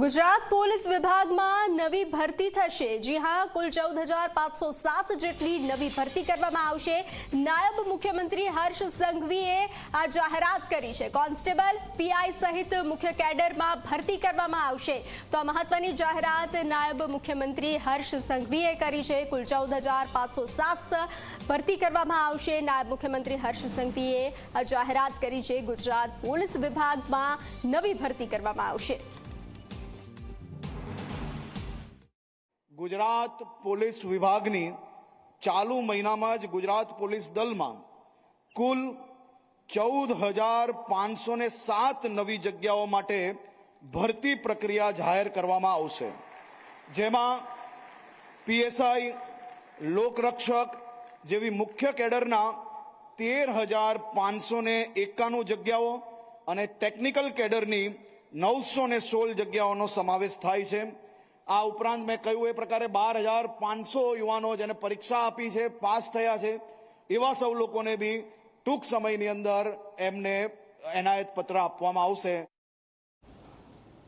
Gujarat police વિભાગમાં નવી ભરતી થશે. જી હા, કુલ ચૌદ હજાર પાંચસો સાત જેટલી નવી ભરતી કરવામાં આવશે. નાયબ મુખ્યમંત્રી હર્ષ સંઘવીએ આ જાહેરાત કરી છે. કોન્સ્ટેબલ પીઆઈ સહિત મુખ્ય કેડરમાં ભરતી કરવામાં આવશે. તો આ મહત્વની જાહેરાત નાયબ મુખ્યમંત્રી હર્ષ સંઘવીએ કરી છે. કુલ ચૌદ હજાર પાંચસો સાત ભરતી કરવામાં આવશે. નાયબ મુખ્યમંત્રી હર્ષ સંઘવીએ આ જાહેરાત કરી છે. ગુજરાત પોલીસ વિભાગમાં નવી ભરતી કરવામાં આવશે. ગુજરાત પોલીસ વિભાગની ચાલુ મહિનામાં જ ગુજરાત પોલીસ દલમાં કુલ ચૌદ હજાર પાંચસો ને સાત નવી જગ્યાઓ માટે ભરતી પ્રક્રિયા જાહેર કરવામાં આવશે. જેમાં પીએસઆઈ, લોકરક્ષક જેવી મુખ્ય કેડરના તેર હજાર પાંચસો ને એકાણું જગ્યાઓ અને ટેકનિકલ કેડરની નવસો ને સોળ જગ્યાઓનો સમાવેશ થાય છે. આ ઉપરાંત મેં કહ્યું એ પ્રકારે બાર હજાર પાંચસો યુવાનો જેને પરીક્ષા આપી છે, પાસ થયા છે, એવા સૌ લોકોને બી ટૂંક સમયની અંદર એમને એનાયત પત્ર આપવામાં આવશે.